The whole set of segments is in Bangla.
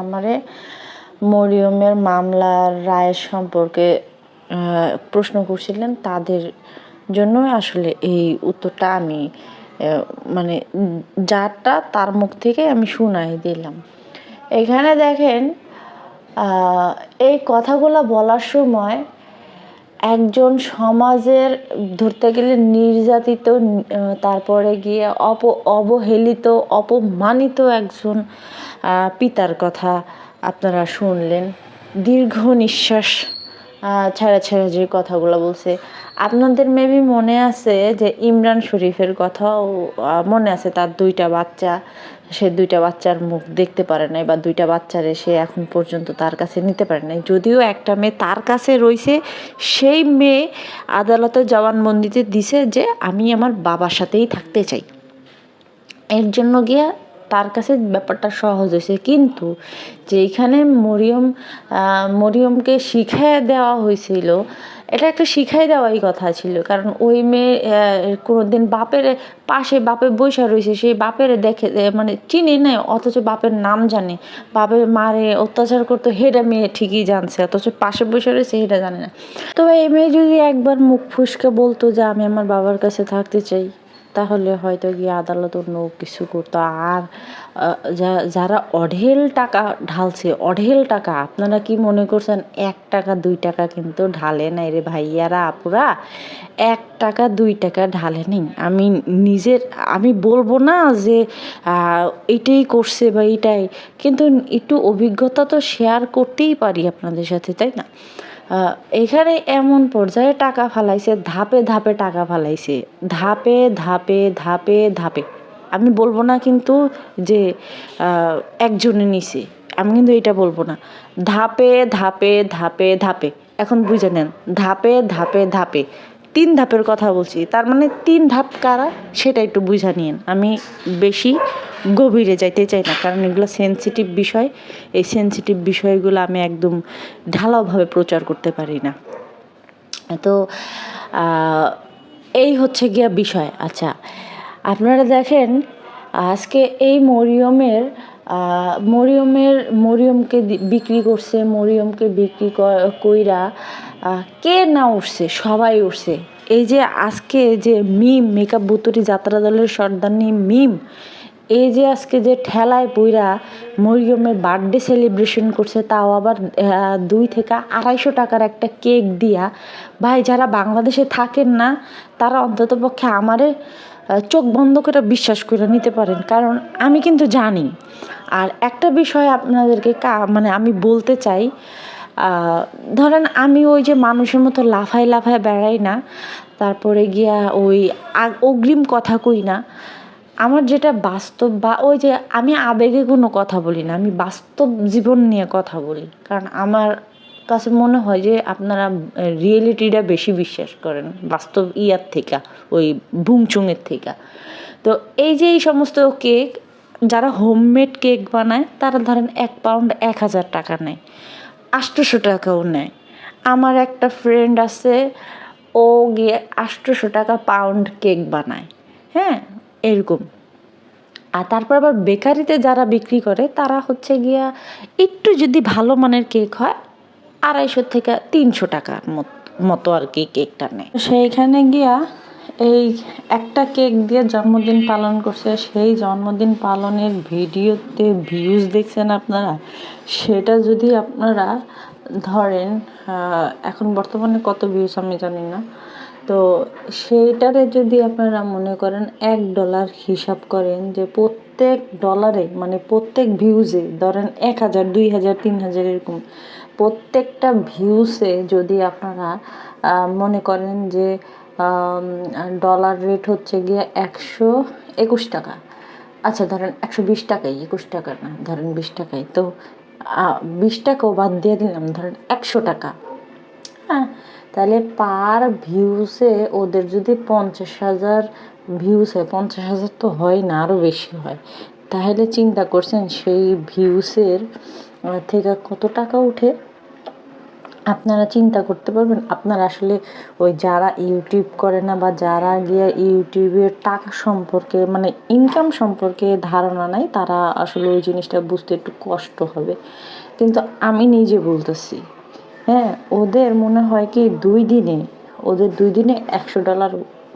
আমারে মরিয়মের মামলার রায় সম্পর্কে প্রশ্ন করছিলেন। তাদের জন্য আসলে এই উত্তরটা আমি মানে যারটা তার মুখ থেকে আমি শুনাই দিলাম। এখানে দেখেন এই কথাগুলো বলার সময় একজন সমাজের, ধরতে গেলে নির্যাতিত তারপরে গিয়ে অপ, অবহেলিত, অপমানিত একজন পিতার কথা আপনারা শুনলেন। দীর্ঘ নিঃশ্বাস ছেড়ে ছেড়ে যে কথাগুলো বলছে। আপনাদের মেবি মনে আছে যে ইমরান শরীফের কথাও মনে আছে তার দুইটা বাচ্চা। সে দুইটা বাচ্চার মুখ দেখতে পারে নাই বা দুইটা বাচ্চারে সে এখন পর্যন্ত তার কাছে নিতে পারে নাই। যদিও একটা মেয়ে তার কাছে রয়েছে সেই মেয়ে আদালতের জবানবন্দিতে দিছে যে আমি আমার বাবার সাথেই থাকতে চাই। এর জন্য গিয়া তার কাছে ব্যাপারটা সহজ হয়েছে। কিন্তু যেইখানে মরিয়ম মরিয়মকে শিখাই দেওয়া হয়েছিল এটা একটা শিখাই দেওয়াই কথা ছিল। কারণ ওই মেয়ে কোনো দিন বাপের পাশে বাপের বৈশা রয়েছে সেই বাপের দেখে মানে চিনি নেয়, অথচ বাপের নাম জানে। বাপের মারে অত্যাচার করতো হেটা মেয়ে ঠিকই জানছে, অথচ পাশে বসে রয়েছে, সেটা জানে না। তবে এই মেয়ে যদি একবার মুখ ফুসকে বলতো যে, আমি আমার বাবার কাছে থাকতে চাই। তাহলে হয়তো গিয়ে আদালত অন্য কিছু করতো। আর যারা অঢেল টাকা ঢালছে, অঢেল টাকা, আপনারা কি মনে করছেন এক টাকা, দুই টাকা কিন্তু ঢালে নাই রে ভাইয়ারা, আপুরা? এক টাকা, দুই টাকা ঢালে নেই। আমি নিজের, আমি বলব না যে এটাই করছে বা এটাই, কিন্তু একটু অভিজ্ঞতা তো শেয়ার করতেই পারি আপনাদের সাথে, তাই না? এখানে এমন পর্যায়ে টাকা ফালাইছে, ধাপে ধাপে টাকা ফালাইছে। ধাপে ধাপে ধাপে ধাপে। আমি বলব না কিন্তু যে একজনে নিছে। আমি কিন্তু এটা বলব না। ধাপে ধাপে ধাপে ধাপে। এখন বুঝে নেন, ধাপে ধাপে ধাপে। তিন ধাপের কথা বলছি। তার মানে তিন ধাপ কারা? সেটা একটু বুঝা নিয়েন। আমি বেশি গভীরে যাইতে চাই না, কারণ এগুলো সেনসিটিভ বিষয়। এই সেনসিটিভ বিষয়গুলো আমি একদম ঢালাওভাবে প্রচার করতে পারি না। তো এই হচ্ছে গিয়া বিষয়। আচ্ছা আপনারা দেখেন, আজকে এই মরিয়মের মরিয়মের, মরিয়মকে বিক্রি করছে, মরিয়মকে বিক্রি কইরা কে না উঠছে? সবাই উঠছে। এই যে আজকে যে মিম, মেকআপ বুতুরি যাত্রা দলের সর্দারনি মিম, এই যে আজকে যে ঠেলায় পইরা মরিয়মের বার্থডে সেলিব্রেশন করছে, তাও আবার দুই থেকে আড়াইশো টাকার একটা কেক দিয়া, ভাই, যারা বাংলাদেশে থাকেন না, তারা অন্তত পক্ষে আমারে চোখ বন্ধ করে বিশ্বাস করে নিতে পারেন। কারণ আমি কিন্তু জানি আর একটা বিষয় আপনাদেরকে মানে আমি বলতে চাই ধরেন আমি ওই যে মানুষের মতো লাফায় লাফায় বেড়াই না, তারপরে গিয়া ওই অগ্রিম কথা কই না, আমার যেটা বাস্তব বা ওই যে আমি আবেগে কোনো কথা বলি না, আমি বাস্তব জীবন নিয়ে কথা বলি, কারণ আমার কাছে মনে হয় যে আপনারা রিয়েলিটিটা বেশি বিশ্বাস করেন, বাস্তব ইয়ার থেকে, ওই বুংচুংয়ের থেকে। তো এই যে এই সমস্ত কেক যারা হোমমেড কেক বানায়, তারা ধরেন এক পাউন্ড এক হাজার টাকা নেয়। আটশোশো টাকাও নেয়। আমার একটা ফ্রেন্ড আছে, ও গিয়ে আটশোশো টাকা পাউন্ড কেক বানায়। হ্যাঁ এরকম। আর তারপর আবার বেকারিতে যারা বিক্রি করে, তারা হচ্ছে গিয়া একটু যদি ভালো মানের কেক হয়, আড়াইশো থেকে তিনশো টাকার মতো আর কি কেকটা নেয়। সেইখানে গিয়া এই একটা কেক দিয়ে জন্মদিন পালন করছে, সেই জন্মদিন পালনের ভিডিওতে ভিউজ দেখছেন আপনারা। সেটা যদি আপনারা ধরেন এখন বর্তমানে কত ভিউজ আমি জানি না। তো সেইটারে যদি আপনারা মনে করেন, এক ডলার হিসাব করেন যে প্রত্যেক ডলারে মানে প্রত্যেক ভিউজে ধরেন এক হাজার, দুই হাজার, তিন হাজার এরকম, প্রত্যেকটা ভিউসে যদি আপনারা মনে করেন যে ডলার রেট হচ্ছে গিয়ে একশো একুশ টাকা। আচ্ছা ধরেন একশো বিশ টাকাই একুশ টাকা না ধরেন বিশ টাকাই তো বিশ টাকাও বাদ দিয়ে দিলাম, ধরেন একশো টাকা। হ্যাঁ তাহলে পার ভিউসে ওদের যদি পঞ্চাশ হাজার ভিউস হয়, পঞ্চাশ হাজার তো হয় না আরও বেশি হয়। তাহলে চিন্তা করছেন সেই ভিউসের থেকে কত টাকা উঠে? আপনারা চিন্তা করতে পারবেন, আপনারা আসলে ওই যারা ইউটিউব করে না বা যারা গিয়ে ইউটিউবের টাকা সম্পর্কে মানে ইনকাম সম্পর্কে ধারণা নাই, তারা আসলে ওই জিনিসটা বুঝতে একটু কষ্ট হবে। কিন্তু আমি নিজে বলতেছি হ্যাঁ ওদের মনে হয় কি দুই দিনে, ওদের দুই দিনে একশো ডলার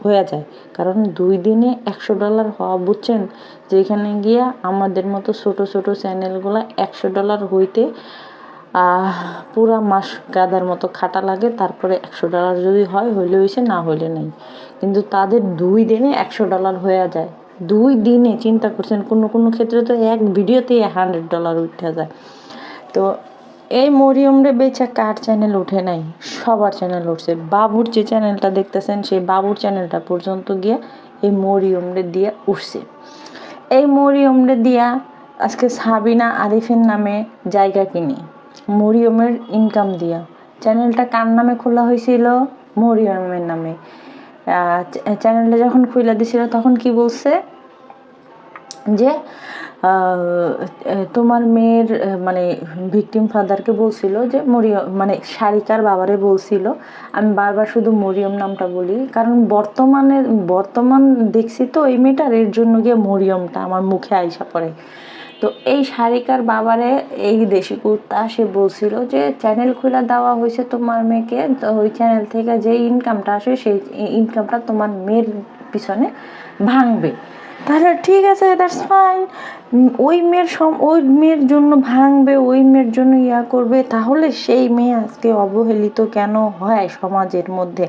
হয়ে যায়। কারণ দুই দিনে একশো ডলার হওয়া, বুঝছেন? যেখানে গিয়া আমাদের মতো ছোট ছোট চ্যানেলগুলো একশো ডলার হইতে পুরা মাস গাদার মতো খাটা লাগে, তারপরে একশো ডলার যদি হয়, হইলে হয়েছে না হইলে নেই। কিন্তু তাদের দুই দিনে একশো ডলার হয়ে যায়। দুই দিনে, চিন্তা করছেন, কোনো কোনো ক্ষেত্রে তো এক ভিডিওতেই হান্ড্রেড ডলার উঠে যায়। তো এই মরিয়মরে বেচা কার চ্যানেল উঠে নাই? সবার চ্যানেল উঠছে। বাবুর যে চ্যানেলটা দেখতেছেন, সেই বাবুর চ্যানেলটা পর্যন্ত গিয়ে এই মরিয়মরে দিয়ে উঠছে। এই মরিয়মরে দিয়া আজকে সাবিনা আরিফের নামে জায়গা কিনি। মরিয়মের ইনকাম দিয়া। চ্যানেলটা কার নামে খোলা হয়েছিল? মরিয়মের নামে। চ্যানেলটা যখন খুলে দিছিল, তখন কি বলছে? যে তোমার মেয়ের মানে ভিকটিম ফাদারকে বলছিল যে, মরিয়ম মানে সারিকার বাবারে বলছিল, আমি বারবার শুধু মরিয়ম নামটা বলি। কারণ বর্তমানে, বর্তমান দেখছি তো এই মেয়েটার, এর জন্য গিয়ে মরিয়মটা আমার মুখে আইসা পড়ে। তো এই সারিকার বাবারে এই দেশি কুর্তা সে বলছিল যে চ্যানেল খোলা দেওয়া হয়েছে তোমার মেয়েকে, তো ওই চ্যানেল থেকে যে ইনকামটা আসে, সেই ইনকামটা তোমার মেয়ের পিছনে ভাঙবে। তাহলে ঠিক আছে দ্যাটস ফাইন ওই মেয়ের সম, ওই মেয়ের জন্য ভাঙবে, ওই মেয়ের জন্য ইয়া করবে, তাহলে সেই মেয়ে আজকে অবহেলিত কেন হয় সমাজের মধ্যে?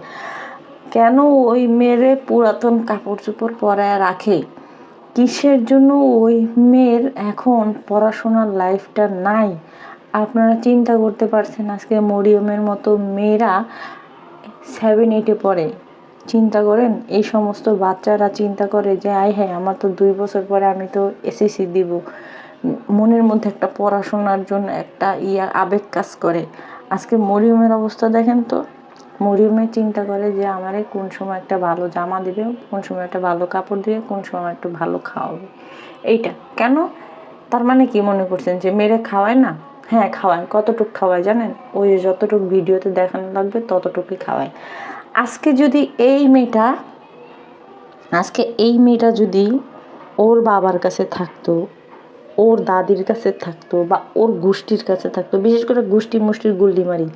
কেন ওই মেয়েরে পুরাতন কাপড় চোপড় পরায় রাখে? কিসের জন্য ওই মেয়ের এখন পড়াশোনার লাইফটা নাই? আপনারা চিন্তা করতে পারছেন আজকে মরিয়মের মতো মেয়েরা সেভেন এইটে পড়ে। চিন্তা করেন, এই সমস্ত বাচ্চারা চিন্তা করে যে, আয় হ্যাঁ আমার তো দুই বছর পরে আমি তো এসএসসি দিব। মনের মধ্যে একটা পড়াশোনার জন্য একটা ইয়া, আবেগ কাজ করে। আজকে মরিয়মের অবস্থা দেখেন তো মরিয়মে চিন্তা করে যে আমারে কোন সময় একটা ভালো জামা দেবে, কোন সময় একটা ভালো কাপড় দেবে, কোন সময় একটু ভালো খাওয়াবে। এইটা। কেন? তার মানে কি মনে করছেন যে মেরে খাওয়ায় না? হ্যাঁ খাওয়ায়। কতটুক খাওয়ায় জানেন? ওই যতটুকু ভিডিওতে দেখানো লাগবে ততটুকুই খাওয়ায়। আজকে যদি এই মেয়েটা, আজকে এই মেয়েটা যদি ওর বাবার কাছে থাকতো, ওর দাদির কাছে থাকতো বা ওর গোষ্ঠীর কাছে থাকতো, বিশেষ করে গোষ্ঠী মুষ্টির গুল্লি মারি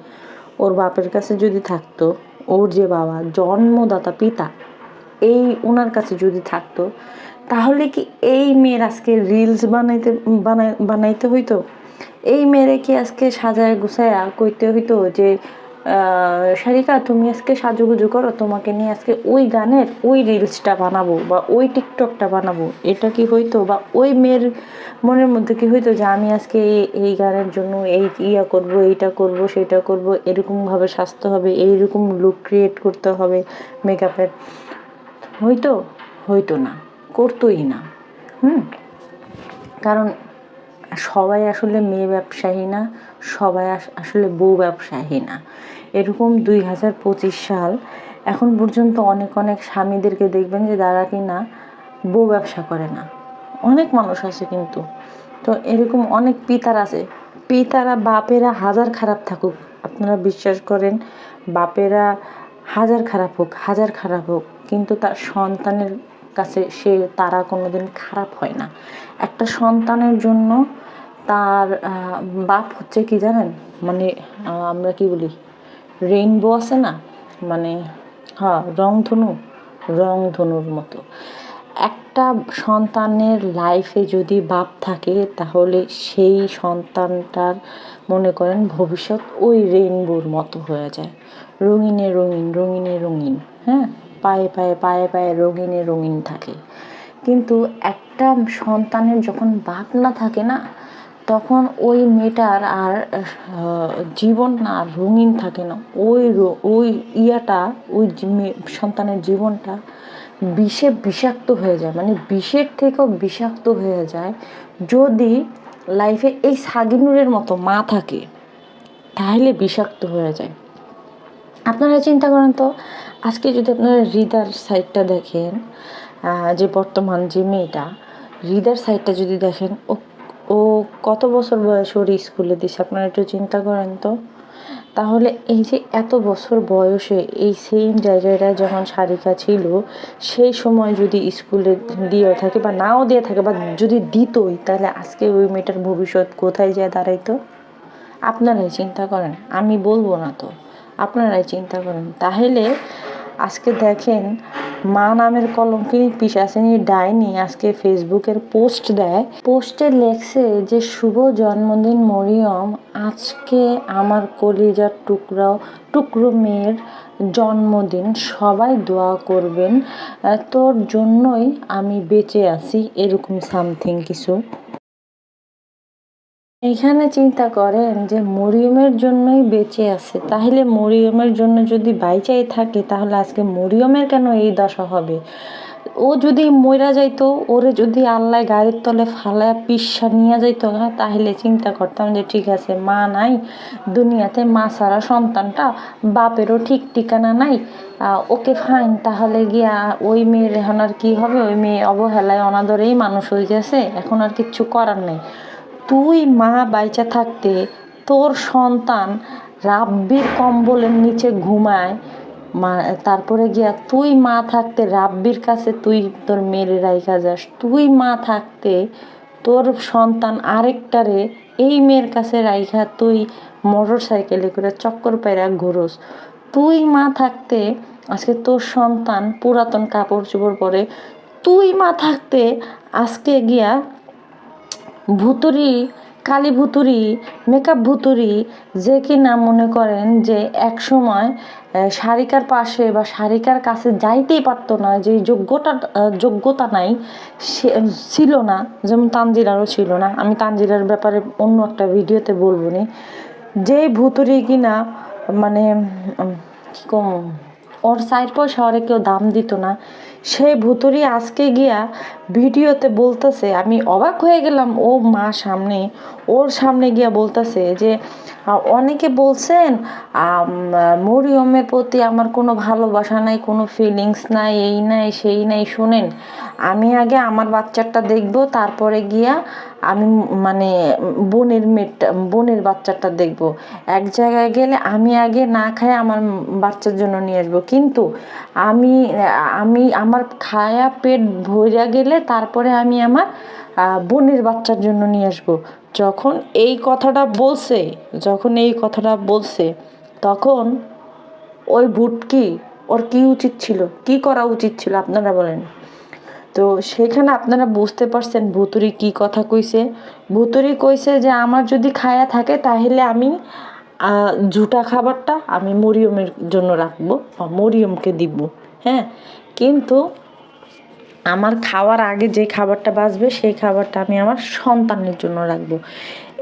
ওর বাপের কাছে যদি থাকতো, ওর যে বাবা, জন্মদাতা পিতা, এই ওনার কাছে যদি থাকতো, তাহলে কি এই মেয়ের আজকে রিলস বানাইতে, বানাই, বানাইতে হইতো? এই মেয়েরে কি আজকে সাজায় গুছায়া কইতে হইতো যে সারিকা তুমি আজকে সাজুগুজু করো, তোমাকে নিয়ে আজকে ওই গানের ওই রিলসটা বানাবো বা ওই টিকটকটা বানাবো। এটা কি হইতো বা ওই মেয়ের মনের মধ্যে কি হইতো যে আমি আজকে এই গানের জন্য এই ইয়া করব, এইটা করব, সেটা করব, এরকমভাবে সাজতে হবে, এইরকম লুক ক্রিয়েট করতে হবে মেকআপের হইতো? হইতো না, করতোই না। হুম? কারণ সবাই আসলে মেয়ে ব্যবসায়ী না, সবাই আসলে বউ ব্যবসায়ী না। এরকম দুই হাজার পঁচিশ সাল এখন পর্যন্ত অনেক অনেক স্বামীদেরকে দেখবেন যে তারা কি না বউ ব্যবসা করে না। অনেক মানুষ আছে কিন্তু। তো এরকম অনেক পিতার আছে। পিতারা, বাপেরা হাজার খারাপ থাকুক। আপনারা বিশ্বাস করেন, বাপেরা হাজার খারাপ হোক, হাজার খারাপ হোক, কিন্তু তার সন্তানের কাছে সে, তারা কোনো দিন খারাপ হয় না। একটা সন্তানের জন্য তার বাপ হচ্ছে কি জানেন? মানে আমরা কি বলি? রেইনবো আছে না? মানে হ্যাঁ রংধনু, রংধনুর মতো। একটা সন্তানের লাইফে যদি বাপ থাকে, তাহলে সেই সন্তানটার, মনে করেন, ভবিষ্যৎ ওই রেইনবোর মতো হয়ে যায়। রঙিনে রঙিন রঙিনে রঙিন হ্যাঁ? পায়ে পায়ে পায়ে পায়ে রঙিনে রঙিন থাকে। কিন্তু একটা সন্তানের যখন বাপ না থাকে না তখন ওই মেয়েটার আর জীবন না রঙিন থাকে না। ওই ওই ইয়াটা, ওই সন্তানের জীবনটা বিষে বিষাক্ত হয়ে যায়। মানে বিষের থেকেও বিষাক্ত হয়ে যায়। যদি লাইফে এই সাগিনুরের মতো মা থাকে, তাহলে বিষাক্ত হয়ে যায়। আপনারা চিন্তা করেন তো, আজকে যদি আপনারা হৃদার সাইডটা দেখেন যে বর্তমান যে মেয়েটা, হৃদার সাইডটা যদি দেখেন ও ও কত বছর বয়স ওর স্কুলে দিছে? আপনারা একটু চিন্তা করেন তো। তাহলে এই যে এত বছর বয়সে এই সেম জায়গাটায় যখন সারিকা ছিল, সেই সময় যদি স্কুলে দিয়ে থাকে বা নাও দিয়ে থাকে বা যদি দিতই, তাহলে আজকে ওই মেয়েটার ভবিষ্যৎ কোথায় যায় দাঁড়াইতো? আপনারাই চিন্তা করেন, আমি বলব না তো। আপনারাই চিন্তা করেন। তাহলে আজকে দেখেন মা নামের কলঙ্কিনী পিসাচিনী ডাইনি, আজকে ফেসবুকের পোস্ট দেয়। পোস্টে লেখছে যে, শুভ জন্মদিন মরিয়ম, আজকে আমার কলিজার টুকরাও টুকরো মেয়ের জন্মদিন, সবাই দোয়া করবেন, তোর জন্যই আমি বেঁচে আছি, এরকম সামথিং কিছু। এখানে চিন্তা করেন যে মরিয়মের জন্যই বেঁচে আছে। তাহলে মরিয়মের জন্য যদি বাইচাই থাকে, তাহলে আজকে মরিয়মের কেন এই দশা হবে? ও যদি মইরা যাইতো, ওরে যদি আল্লাহ গাড়ির তলে ফালায় পিসা নিয়ে যাইতো না, তাহলে চিন্তা করতাম যে ঠিক আছে, মা নাই, দুনিয়াতে মা ছাড়া সন্তানটা বাপেরও ঠিক ঠিকানা নাই ওকে ফাইন তাহলে গিয়া ওই মেয়ের এখন আর কী হবে? ওই মেয়ে অবহেলায় অনাদরেই মানুষ হয়ে গেছে, এখন আর কিচ্ছু করার নেই। তুই মা বাইচা থাকতে তোর সন্তান রাব্বির কম্বলের নিচে ঘুমায়, মা, তারপরে গিয়া তুই মা থাকতে রাব্বির কাছে তুই তোর মেয়ের রাইখা যাস। তুই মা থাকতে তোর সন্তান আরেকটারে এই মেয়ের কাছে রাইখা তুই মোটর সাইকেলে করে চক্কর পায়রা ঘুরোস। তুই মা থাকতে আজকে তোর সন্তান পুরাতন কাপড় চোপড় পরে, তুই মা থাকতে আজকে গিয়া ভুতুরি, কালী ভুতুরি, মেকআপ ভুতুরি, যে কি না মনে করেন যে এক সময় শারিকার পাশে বা শারিকার কাছে যাইতেই পারতো না, যে যোগ্যতা যোগ্যতা নাই, সে, ছিল না, যেমন তানজিরারও ছিল না। আমি তানজিরার ব্যাপারে অন্য একটা ভিডিওতে বলব নি। যে ভুতুরি কিনা মানে কি কম, ওর সাইড পয়সা ওরে কেউ দাম দিত না। সেই ভুতুরি আজকে গিয়া ভিডিওতে বলতেছে, আমি অবাক হয়ে গেলাম, ও মা সামনে, ওর সামনে গিয়া বলতেছে যে অনেকে বলছেন মরিয়মের প্রতি আমার কোনো ভালোবাসা নাই, কোনো ফিলিংস নাই, এই নাই, সেই নাই, শোনেন, আমি আগে আমার বাচ্চাটা দেখব, তারপরে গিয়া আমি মানে বোনের মেয়েটা, বোনের বাচ্চাটা দেখব। এক জায়গায় গেলে আমি আগে না খাই আমার বাচ্চার জন্য নিয়ে আসব। কিন্তু আমি আমি আমার খায়া পেট ভরিয়া গেলে তারপরে আমি আমার বোনের বাচ্চার জন্য নিয়ে আসব। যখন এই কথাটা বলছে, যখন এই কথাটা বলছে, তখন ওই ভুটকি ওর কি উচিত ছিল? কি করা উচিত ছিল? আপনারা বলেন। তো সেখানে আপনারা বুঝতে পারছেন ভুতুরি কি কথা কইছে। ভুতুরি কইছে যে, আমার যদি খায়া থাকে, তাহলে আমি ঝুটা খাবারটা আমি মরিয়মের জন্য রাখব বা মরিয়মকে দিব। হ্যাঁ? কিন্তু আমার খাওয়ার আগে যে খাবারটা বাঁচবে, সেই খাবারটা আমি আমার সন্তানের জন্য রাখব।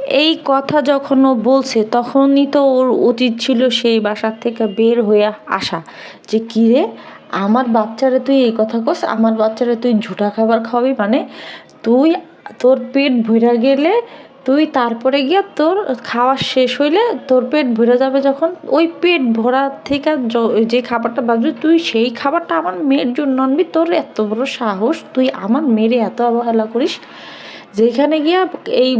এই কথা যখন ও বলছে, তখনই তো ওর উচিত ছিল সেই বাসার থেকে বের হয়ে আসা। যে কিরে আমার বাচ্চারা তুই এই কথা কস? আমার বাচ্চারা তুই ঝুটা খাবার খাওয়াবি? মানে তুই তোর পেট ভরে গেলে তুই তারপরে গিয়ে তোর খাওয়া শেষ হইলে তোর পেট ভরে যাবে যখন। ওই পেট ভরা থেকে য- খাবারটা বাঁচবে, তুই সেই খাবারটা আমার মেয়ের জন্য আনবি। তোর এত বড় সাহস, তুই আমার মেয়েরে এত অবহেলা করিস, যেখানে গিয়া এই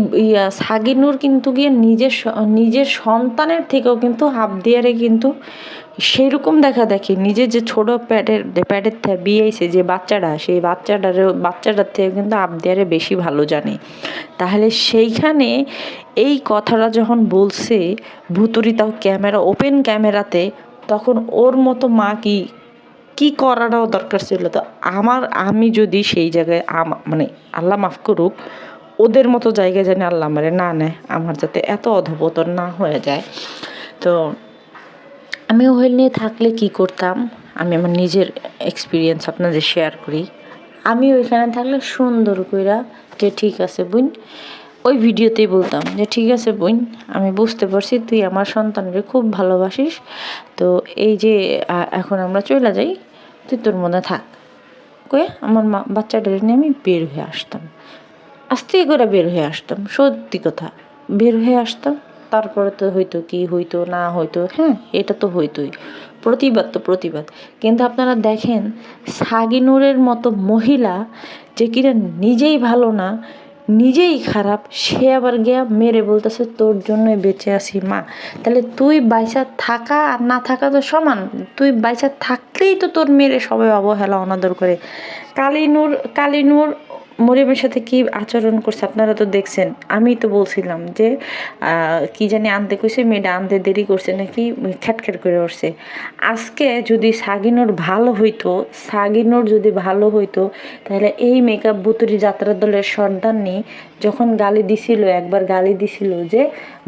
সাগিনুর কিন্তু গিয়ে নিজের নিজের সন্তানের থেকেও কিন্তু হাফ দিয়ারে কিন্তু সেরকম দেখা দেখি নিজের যে ছোট প্যাডের প্যাডের থেকে বিয়েছে যে বাচ্চাটা, সেই বাচ্চাটারও, বাচ্চাটার থেকে কিন্তু আবদিয়ারে বেশি ভালো জানে। তাহলে সেইখানে এই কথাটা যখন বলছে, ভুতুরি তাও ক্যামেরা, ওপেন ক্যামেরাতে, তখন ওর মতো মা কি কি করাটাও দরকার ছিল? তো আমার, আমি যদি সেই জায়গায় মানে আল্লাহ মাফ করুক, ওদের মতো জায়গায় জানি আল্লাহ আমারে না নেয়, আমার যাতে এত অধপতন না হয়ে যায়। তো আমি ওই নিয়ে থাকলে কি করতাম? আমি আমার নিজের এক্সপিরিয়েন্স আপনাদের শেয়ার করি। আমি ওইখানে থাকলে সুন্দর কইরা যে ঠিক আছে বোন, ওই ভিডিওতেই বলতাম যে ঠিক আছে বোন, আমি বুঝতে পারছি তুই আমার সন্তানকে খুব ভালোবাসিস। তো এই যে এখন আমরা চলে যাই, তুই তোর মধ্যে থাক। কয়ে আমার মা বাচ্চাটাকে নিয়ে আমি বের হয়ে আসতাম। আস্তে করে বের হয়ে আসতাম, সত্যি কথা। বের হয়ে আসতাম। তারপরে তো হয়তো কি, হইতো না, হইতো হ্যাঁ এটা তো হইতোই। প্রতিবাদ তো প্রতিবাদ। কিন্তু আপনারা দেখেন, সাগিনুরের মতো মহিলা যে কিনা নিজেই ভালো না, নিজেই খারাপ, সে আবার গিয়া মেরে বলতেছে, তোর জন্যই বেঁচে আছি, মা। তাহলে তুই বাইসা থাকা আর না থাকা তো সমান। তুই বাইসা থাকলেই তো তোর মেরে সবাই অবহেলা, অনাদর করে। কালিনুর কালিনুর মরিয়মের সাথে কি আচরণ করছে আপনারা তো দেখছেন। আমি তো বলছিলাম যে কি জানি আনতে কইছে, মেয়েটা আনতে দেরি করছে, নাকি খ্যাটখ্যাট করে উঠছে। আজকে যদি সাগিনোর ভালো হইতো, সাগিনোর যদি ভালো হইতো, তাহলে এই মেকআপ বুতুরি যাত্রা দলের সর্দারনি যখন গালি দিছিল, একবার গালি দিছিল যে,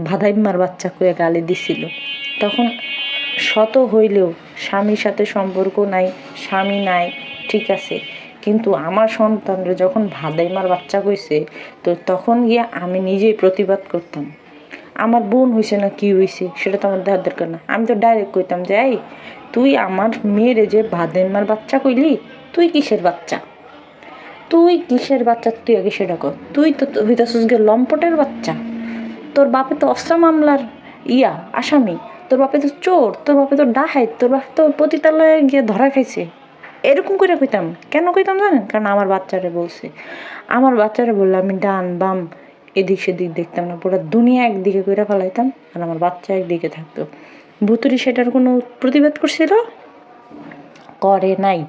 ভাদাইম্মার বাচ্চা কয়ে গালি দিছিল। তখন শত হইলেও স্বামীর সাথে সম্পর্ক নাই, স্বামী নাই, ঠিক আছে। কিন্তু আমার সন্তানরা যখন ভাদাইমার বাচ্চা কইছে তো তখন গিয়ে আমি নিজেই প্রতিবাদ করতাম। আমার বোন হয়েছে না কি হয়েছে সেটা তো আমার দেখার দরকার না। আমি তো ডাইরেক্ট কইতাম যে, এই, তুই আমার মেয়েরে যে ভাদাইমার বাচ্চা কইলি, তুই কিসের বাচ্চা? তুই কিসের বাচ্চা? তুই আগে সেটা কর। তুই তো হইতাছিস গে লম্পটের বাচ্চা। তোর বাপে তো অস্ত্র মামলার ইয়া, আসামি। তোর বাপে তো চোর, তোর বাপে তো ডাহাই তোর বাপে তো পতিতালয়ে গিয়ে ধরা খাইছে। এরকম করে কইতাম। কেন কইতাম জানেন? কারণ আমার বাচ্চারে বলছে। আমার বাচ্চারে বললে, আমি ডান বাম এদিক সেদিক দেখতাম না। পুরো দুনিয়া একদিকে করে ফেলাইতাম আর আমার বাচ্চা একদিকে থাকতো। ভুতুরি সেটার কোনো প্রতিবাদ করছিল? করে নাই।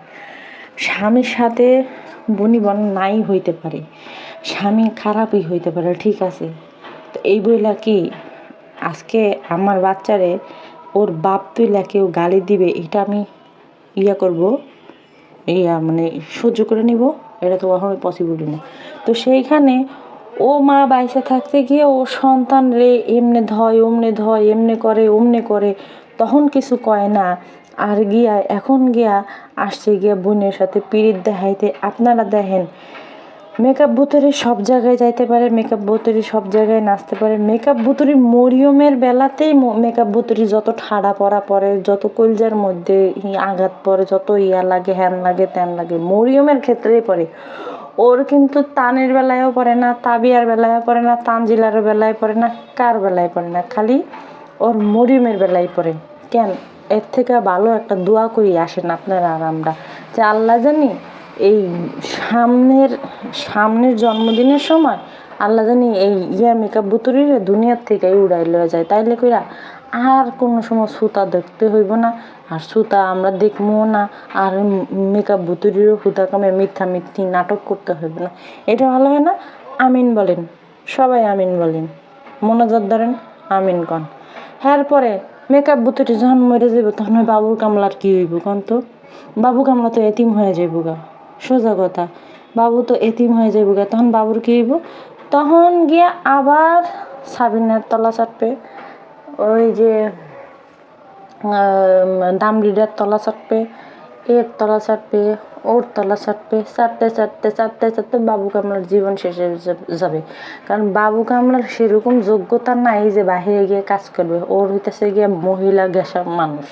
স্বামীর সাথে বনিবন নাই হইতে পারে। স্বামী খারাপই হইতে পারে, ঠিক আছে। তো এই বইলা কি, আজকে আমার বাচ্চারে ওর বাপ তুইলা কেউ গালি দিবে, এটা আমি ইয়া করব? ইয়া মানে সহ্য করে নিব। এটা তো কখনোই পসিবল না। তো সেইখানে ও মা বাইসে থাকতে গিয়ে ও সন্তান রে এমনে ধয় ওমনে ধয়, এমনে করে ওমনে করে, তখন কিছু কয় না। আর গিয়া, এখন গিয়া আসছে গিয়া বোনের সাথে পিড়িত দেখাইতে, আপনারা দেখেন মেকআপ বুতরি সব জায়গায় যাইতে পারে, মেকআপ বুতরি সব জায়গায় নাচতে পারে। মেকআপ বুতরি মরিয়মের বেলাতেই মেকআপ বুতরি যত ঠাড়া পড়া পরে যত কলজার মধ্যে আঘাত পড়ে, যত ইয়া লাগে, হ্যান লাগে, ত্যান লাগে, মরিয়মের ক্ষেত্রেই পড়ে। ওর কিন্তু তানের বেলায়ও পড়ে না, তাবিয়ার বেলায়ও পড়ে না, তানজিলার বেলায় পড়ে না, কার বেলায় পড়ে না, খালি ওর মরিয়মের বেলায় পড়ে। কেন? এর থেকে ভালো একটা দোয়া করি আসেন আপনারা আর আমরা। যে আল্লাহ জানি এই সামনের সামনের জন্মদিনের সময় আল্লাহ জানি এই ইয়া মেকআপ বুতুরিরে দুনিয়ার থেকে উড়াই লয়ে যায়। তাইলে কইরা আর কোনো সময় সুতা দেখতে হইব না, আর সুতা আমরা দেখব না, আর মেকআপ বুতুরিরও হুতা কামে মিথ্যা মিথ্যি নাটক করতে হইব না। এটা ভালো হয় না? আমিন বলেন। সবাই আমিন বলেন। মনোজাত ধরেন, আমিন কন। হ্যার পরে মেকআপ বুতুরি যখন মরে যাবে তখন বাবুর কামলার কি হইব কন তো? বাবু কামলা তো এতিম হয়ে যাইব গা। সোজা কথা। বাবু তো এতিম হয়ে যাইব গা, তখন বাবুর কি হইব? তখন গিয়া আবার সাবিনের তলা চাপবে ওই যে দামড়িটার তলা চাটবে, এর তলা চাটবে, ওর তলা চাটবে, চাটতে চাটতে চাটতে চাটতে বাবু কামলার জীবন শেষ হয়ে যাবে। কারণ বাবু কামলার সেরকম যোগ্যতা নাই যে বাহিরে গিয়ে কাজ করবে। ওর হইতেছে গিয়ে মহিলা গেসা মানুষ।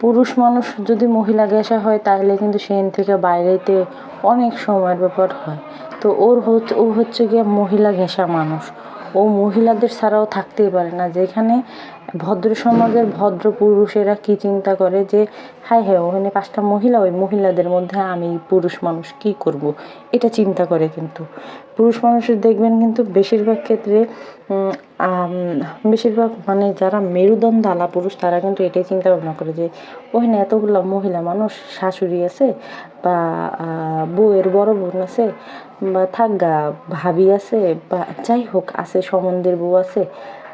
পুরুষ মানুষ যদি মহিলা গ্যাসা হয়, তাহলে কিন্তু সেখান থেকে বাইরেতে অনেক সময়ের ব্যাপার হয়। তো ওর হচ্ছে ও হচ্ছে গিয়ে মহিলা ঘেঁষা মানুষ। ও মহিলাদের ছাড়াও থাকতেই পারে না। যেখানে ভদ্র সমাজের ভদ্র পুরুষেরা কি চিন্তা করে যে হাই হ্যাঁ ওখানে পাঁচটা মহিলা, ওই মহিলাদের মধ্যে আমি পুরুষ মানুষ কি করব? এটা চিন্তা করে কিন্তু। পুরুষ মানুষের দেখবেন কিন্তু বেশিরভাগ ক্ষেত্রে বেশিরভাগ মানে যারা মেরুদণ্ড আলা পুরুষ, তারা কিন্তু এটাই চিন্তা ভাবনা করে যে ওখানে এতগুলো মহিলা মানুষ, শাশুড়ি আছে বা বউয়ের বড় বোন আছে বা, থাকগা ভাবি আছে বা, যাই হোক আছে সম্বন্ধের বউ আছে,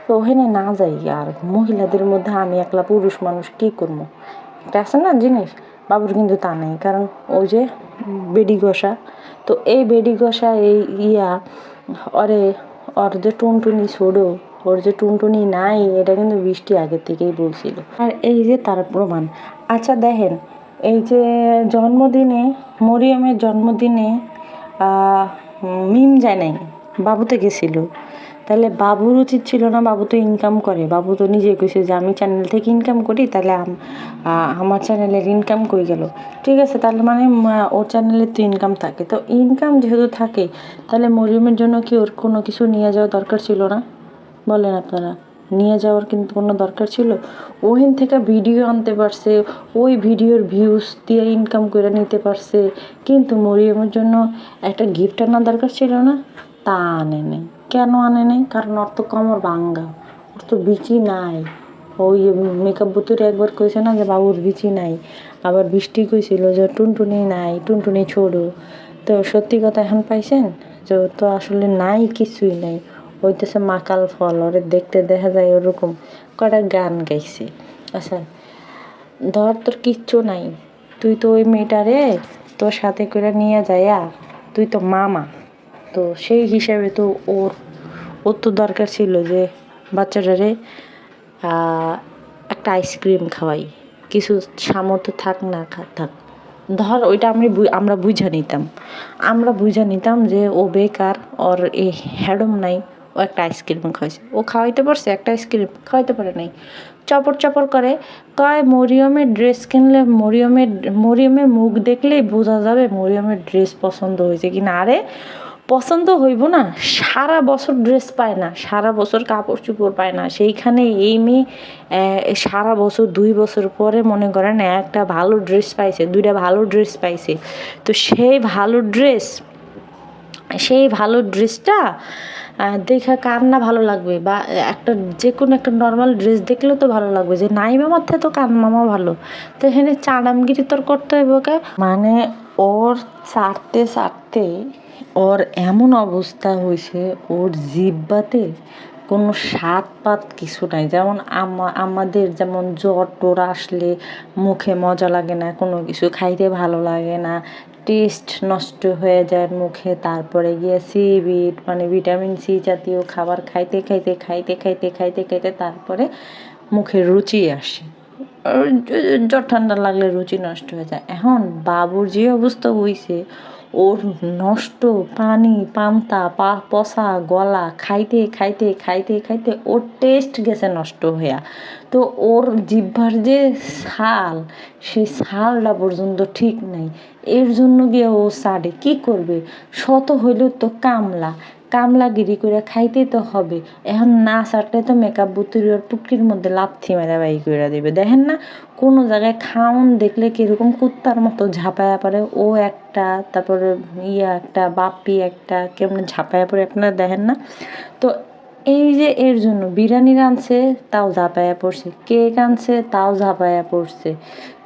তো ওখানে না যাই আর মহিলাদের মধ্যে আমি একলা পুরুষ মানুষ কি করব? এটা আছে না জিনিস, বাবুর কিন্তু তা নেই, কারণ ওই যে বেডি ঘষা, তো এই বেডি ঘষা, এই ইয়া ওরে ওর যে টুনটুনি ছোড়ো ওর যে টুনটুনি নাই, এটা কিন্তু বৃষ্টি আগে থেকেই বলছিল। আর এই যে তার প্রমাণ আচ্ছা দেখেন, এই যে জন্মদিনে, মরিয়মের জন্মদিনে মিম যায় নাই বাবুতে গেছিল। তাহলে বাবুর উচিত ছিল না, বাবু তো ইনকাম করে। বাবু তো নিজে কইছে যে আমি চ্যানেল থেকে ইনকাম করি, তাহলে আম- আমার চ্যানেলের ইনকাম কই গেল? ঠিক আছে, তাহলে মানে ওর চ্যানেলের তো ইনকাম থাকে। তো ইনকাম যেহেতু থাকে, তাহলে মরিয়মের জন্য কি ওর কোনো কিছু নিয়ে যাওয়া দরকার ছিল না? বলেন আপনারা। নিয়ে যাওয়ার কিন্তু কোনো দরকার ছিল? ওখান থেকে ভিডিও আনতে পারছে, ওই ভিডিওর ভিউজ দিয়ে ইনকাম করে নিতে পারছে, কিন্তু মরিয়মের জন্য একটা গিফট আনার দরকার ছিল না? তা আনে নেই। কেন আনে নাই? কারণ ওর তো কোমর ভাঙ্গা। ওর তো বিচি নাই। ওই মেকআপ বুতুরে একবার কইছে না যে বাবুর বিচি নাই। আবার বৃষ্টি কইছিল যে, টুনটুনি নাই, টুনটুনি ছোড়ো তো সত্যি কথা এখন পাইছেন? যে তো আসলে নাই, কিছুই নাই। হইতেছে মাকাল ফল, ওরে দেখতে দেখা যায় ওরকম। কটা গান গাইছে। আচ্ছা ধর তোর কিচ্ছু নাই। তুই তো ওই মেয়েটারে তোর সাথে করে নিয়ে যাইয়া তুই তো মামা। তো সেই হিসাবে তো ওর ওর তো দরকার ছিল যে বাচ্চাটারে একটা আইসক্রিম খাওয়াই। কিছু সামর্থ্য থাক না থাক। ধর ওইটা আমি আমরা বুঝা নিতাম। আমরা বুঝা নিতাম যে ও বেকার, ওর এই হ্যাডম নাই, ও একটা আইসক্রিম খাওয়াইছে। ও খাওয়াইতে পারছে, একটা আইসক্রিম খাওয়াইতে পারে নাই। চপর চপর করে কয়, মরিয়মের ড্রেস কিনলে মরিয়মের মরিয়মের মুখ দেখলেই বোঝা যাবে মরিয়মের ড্রেস পছন্দ হয়েছে কি না আরে পছন্দ হইব না, সারা বছর ড্রেস পায় না, সারা বছর কাপড় চোপড় পায় না। সেইখানে এই মেয়ে সারা বছর, দুই বছর পরে মনে করেন একটা ভালো ড্রেস পাইছে, দুইটা ভালো ড্রেস পাইছে। তো সেই ভালো ড্রেস সেই ভালো ড্রেসটা দেখা কার না ভালো লাগবে? বা একটা যে কোনো একটা নর্মাল ড্রেস দেখলেও তো ভালো লাগবে যে, নাই মামার থেকে তো কান মামা ভালো? তো এখানে চাড়ামগিরি তোর করতে হইব কে? মানে ওর চারতে চারতে ওর এমন অবস্থা হয়েছে, ওর জিব্বাতে কোনো স্বাদ পাত কিছু নাই। যেমন আমা- আমাদের যেমন জ্বর টোর আসলে মুখে মজা লাগে না, কোনো কিছু খাইতে ভালো লাগে না, টেস্ট নষ্ট হয়ে যায় মুখে। তারপরে গিয়ে সি বিট মানে ভিটামিন সি জাতীয় খাবার খাইতে খাইতে খাইতে খাইতে খাইতে খাইতে তারপরে মুখে রুচি আসে। জ্বর ঠান্ডা লাগলে রুচি নষ্ট হয়ে যায়। এখন বাবুর যে অবস্থা হইছে ওর নষ্ট পানি, পান্তা, পা পসা গলা খাইতে খাইতে খাইতে খাইতে ওর টেস্ট গেছে নষ্ট হইয়া। তো ওর জিভার যে ছাল, সেই ছালটা পর্যন্ত ঠিক নাই। এর জন্য গিয়ে ও সারে কি করবে? শত হইল তো কামলা। কামলাগিরি করে খাইতেই তো হবে। এখন না সারলে তো মেকআপ বুতুরি ওর পুটকির মধ্যে লাথি মেরা বাই করে দেবে। দেখেন না, কোনো জায়গায় খাউন দেখলে কীরকম কুত্তার মতো ঝাঁপায়া পড়ে। ও একটা, তারপরে ইয়া একটা, বাপি একটা, কেমন ঝাঁপায়া পড়ে আপনারা দেখেন না। তো এই যে এর জন্য বিরিয়ানি রাঁধছে, তাও ঝাঁপায়া পড়ছে। কেক আনছে, তাও ঝাঁপায়া পড়ছে।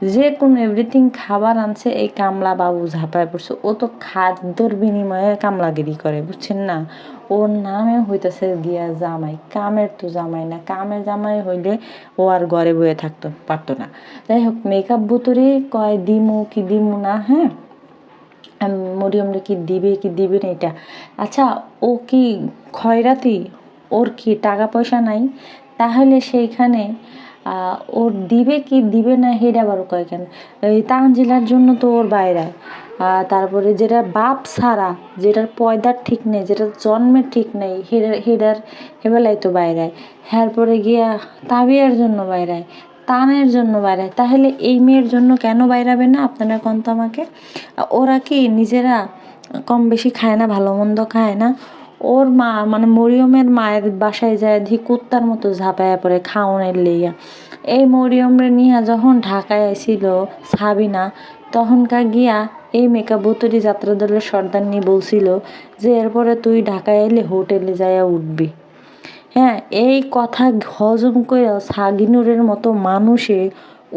যে কোনো এভরিথিং খাবার আনছে, এই কামলা বাবু ঝাঁপায়া পড়ছে। ও তো খাদ্যর বিনিময়ে কামলাগিরি করে, বুঝছেন না? ওর নামে হইতেছে গিয়া জামাই। কামের তো জামাই না। কামের জামাই হইলে ও আর ঘরে বয়ে থাকতো পারতো না। যাই হোক মেকআপ বুতুরি কয়, দিমু কি দিমু না? হ্যাঁ? মরিয়মরে কি দিবে কি দিবে না এটা? আচ্ছা ও কি খয়রাতি ওর কি টাকা পয়সা নাই? তাহলে সেইখানে ওর দিবে কি দিবে না হেডা আবার কয় কেন? এই তানজিলার জন্য তো ওর বাইরে। তারপরে যেটা বাপ ছাড়া, যেটার পয়দার ঠিক নেই, যেটার জন্মের ঠিক নেই হেডার হেডার হেবেলাই তো বাইরে। হ্যার পরে গিয়া তাবিয়ার জন্য বাইরে, তানের জন্য বাইরে। তাহলে এই মেয়ের জন্য কেন বাইরাবে না আপনারা কোন তো আমাকে? ওরা কি নিজেরা কম বেশি খায় না, ভালো মন্দ খায় না? ওর মা মানে মরিয়মের মায়ের বাসায় যায় ধি কুত্তার মতো ঝাঁপায়া পড়ে খাওনের লইয়া এই মরিয়মরে নিয়ে যখন ঢাকায় আইছিল সাবিনা, তখনকার গিয়া এই মেকআপ বুতরি যাত্রা দলের সর্দারনি বলছিল যে, এরপরে তুই ঢাকায় এলে হোটেলে যাইয়া উঠবি। হ্যাঁ এই কথা হজম করে সাগিনুরের মতো মানুষে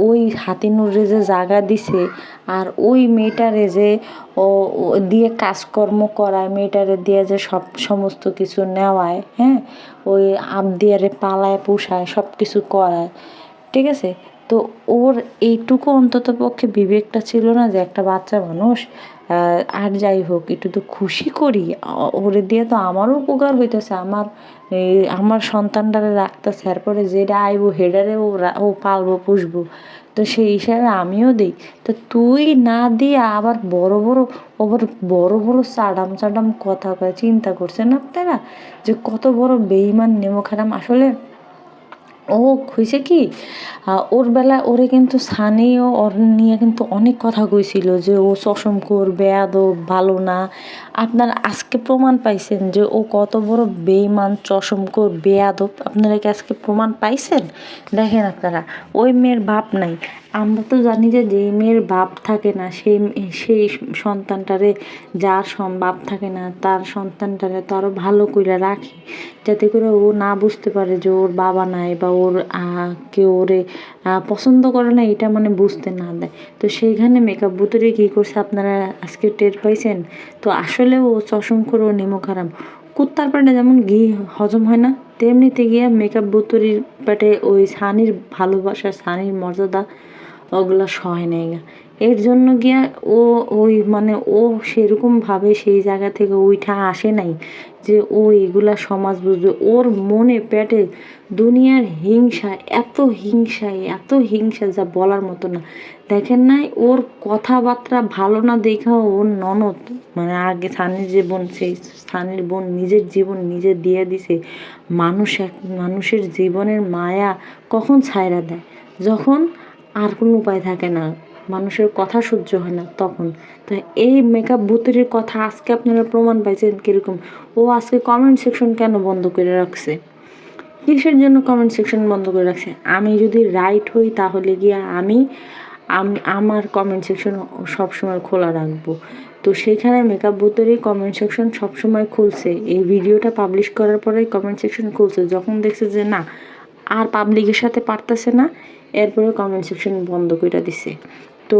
ওই হাতিনুরে যে জায়গা দিছে আর ওই মেয়েটারে যে ও দিয়ে কাজকর্ম করায়, মেয়েটারে দিয়ে যে সব সমস্ত কিছু নেওয়ায় হ্যাঁ? ওই আবদিয়ারে পালায়, পোষায়, সব কিছু করায়, ঠিক আছে? তো ওর এইটুকু অন্তত পক্ষে বিবেকটা ছিল না যে একটা বাচ্চা মানুষ আর যাই হোক, একটু তো খুশি করি। ওরে দিয়ে তো আমারও উপকার হইতেছে। আমার আমার সন্তানটারে রাখতেছে, এরপরে যেটা আইবো হেডারে ও ও পালবো, পুষবো। তো সেই হিসাবে আমিও দিই। তো তুই না দিয়ে আবার বড় বড় আবার বড় বড় চাডাম চাডাম কথা চিন্তা করছেন আপনারা? যে কত বড় বেইমান নেমো খারাম আসলে ও, হয়েছে কি? ওর বেলা ওরে কিন্তু সানিও ওর নিয়ে কিন্তু অনেক কথা কইছিল যে ও চশমকোর বেয়াদ ভালো না। আপনার আজকে প্রমাণ পাইছেন যে ও কত বড় বেইমান চশমকর বেয়াদব। আপনারা কি আজকে প্রমাণ পাইছেন? দেখেন আপনারা, ওই মেয়ের বাপ নাই। আমরা তো জানি যে যেই মেয়ের বাপ থাকে না, সেই সেই সন্তানটারে যার বাপ থাকে না, তার সন্তানটারে তো আরও ভালো করে রাখে। যাতে করে ও না বুঝতে পারে যে ওর বাবা নাই বা ওর কেউ ওরে পছন্দ করে না, এটা মানে বুঝতে না দেয়। তো সেইখানে মেকআপ বুতুরে কী করছে আপনারা আজকে টের পাইছেন? তো আসলে ও চশম করে ও নিমক হারাম কুত্তার পেটে যেমন ঘি হজম হয় না, তেমনিতে গিয়ে মেকআপ বুতুরির পেটে ওই সানির ভালোবাসা সানির মর্যাদা ওগুলো সয় নেই। এর জন্য গিয়া ও ওই মানে ও সেরকমভাবে সেই জায়গা থেকে উঠা আসে নাই যে ও এগুলা সমাজ বুঝবে। ওর মনে পেটে দুনিয়ার হিংসা, এত হিংসা এত হিংসা যা বলার মতো না। দেখেন নাই, ওর কথাবার্তা ভালো না দেখা ওর ননদ মানে আগে সানির যে বোন, সেই সানির বোন নিজের জীবন নিজে দিয়ে দিছে। মানুষ এক, মানুষের জীবনের মায়া কখন ছায়রা দেয়? যখন আর কোনো উপায় থাকে না। মানুষের কথা সহ্য হয় না তখন। তো এই মেকআপ বুতুরির কথা আজকে আপনারা প্রমাণ পাইছেন কীরকম? ও আজকে কমেন্ট সেকশন কেন বন্ধ করে রাখছে? কিসের জন্য কমেন্ট সেকশন বন্ধ করে রাখছে? আমি যদি রাইট হই তাহলে গিয়ে আমি আমি, আমার কমেন্ট সেকশন সবসময় খোলা রাখব। তো সেখানে মেকআপ বুথেরই কমেন্ট সেকশন সবসময় খুলছে। এই ভিডিওটা পাবলিশ করার পরেই কমেন্ট সেকশন খুলছে। যখন দেখছে যে না আর পাবলিকের সাথে পারতেছে না। এরপরে কমেন্ট সেকশন বন্ধ করে দিছে। তো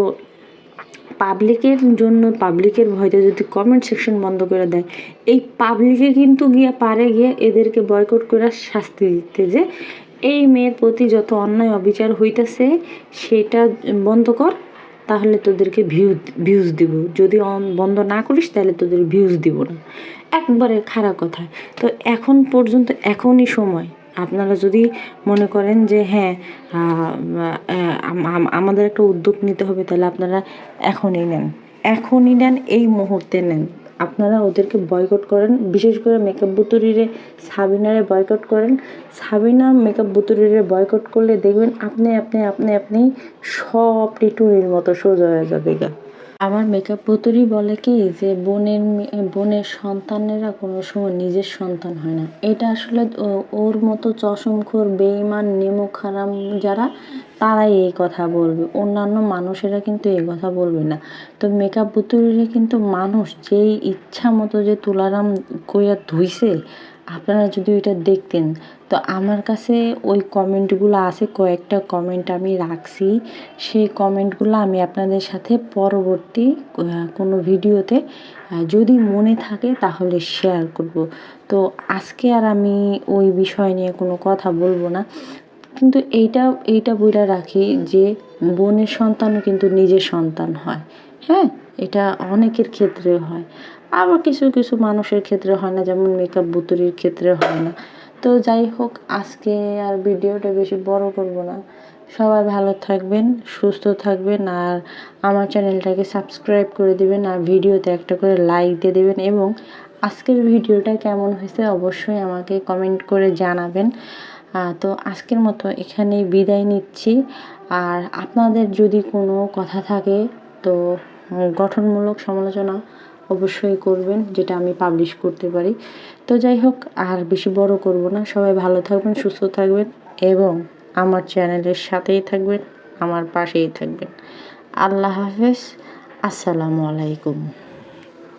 পাবলিকের জন্য পাবলিকের ভয়তে যদি কমেন্ট সেকশন বন্ধ করে দেয়, এই পাবলিকে কিন্তু গিয়ে পারে গিয়ে এদেরকে বয়কট করে শাস্তি দিতে যে, এই মেয়ের প্রতি যত অন্যায় অবিচার হইতেছে, সেটা বন্ধ কর, তাহলে তোদেরকে ভিউ ভিউজ দিব। যদি বন্ধ না করিস, তাহলে তোদের ভিউজ দিব না। একবারে খারাপ কথা। তো এখন পর্যন্ত এখনই সময়। আপনারা যদি মনে করেন যে হ্যাঁ আমাদের একটা উদ্যোগ নিতে হবে, তাহলে আপনারা এখনই নেন। এখনই নেন, এই মুহূর্তে নেন। আপনারা ওদেরকে বয়কট করেন, বিশেষ করে মেকআপ বুতুরিরে সাবিনারে বয়কট করেন। সাবিনা মেকআপ বুতুরিরে বয়কট করলে দেখবেন আপনি আপনি আপনি আপনি সব টিটুনির মতো সোজা হয়ে যাবে গা। আমার মেকআপ পুতুরি বলে কি যে বোনের বোনের সন্তানেরা কোনো সময় নিজের সন্তান হয় না। এটা আসলে ওর মতো চশমখোর বেইমান নিমুখ খারাম যারা, তারাই এই কথা বলবে। অন্যান্য মানুষেরা কিন্তু এই কথা বলবে না। তো মেকআপ পুতুরিরে কিন্তু মানুষ যেই ইচ্ছা মতো যে তুলারাম কইরা ধুইছে, আপনারা যদি ওইটা দেখতেন তো আমার কাছে ওই কমেন্টগুলো আছে, কয়েকটা কমেন্ট আমি রাখছি। সেই কমেন্টগুলো আমি আপনাদের সাথে পরবর্তী কোনো ভিডিওতে যদি মনে থাকে তাহলে শেয়ার করব। তো আজকে আর আমি ওই বিষয় নিয়ে কোনো কথা বলব না। কিন্তু এইটা এইটা বইটা রাখি যে বোনের সন্তানও কিন্তু নিজের সন্তান হয়। হ্যাঁ এটা অনেকের ক্ষেত্রে হয়। আবার কিছু কিছু মানুষের ক্ষেত্রে হয় না, যেমন মেকআপ বুতুরির ক্ষেত্রে হয় না। তো যাই হোক, আজকে আর ভিডিওটা বেশি বড় করব না। সবাই ভালো থাকবেন, সুস্থ থাকবেন, আর আমার চ্যানেলটাকে সাবস্ক্রাইব করে দেবেন, আর ভিডিওতে একটা করে লাইক দিয়ে দেবেন, এবং আজকের ভিডিওটা কেমন হয়েছে অবশ্যই আমাকে কমেন্ট করে জানাবেন। তো আজকের মতো এখানে বিদায় নিচ্ছি। আর আপনাদের যদি কোনো কথা থাকে, তো গঠনমূলক সমালোচনা অবশ্যই করবেন, যেটা আমি পাবলিশ করতে পারি। তো যাই হোক, আর বেশি বড় করব না। সবাই ভালো থাকবেন, সুস্থ থাকবেন এবং আমার চ্যানেলের সাথেই থাকবেন, আমার পাশেই থাকবেন। আল্লাহ হাফেজ। আসসালামু আলাইকুম।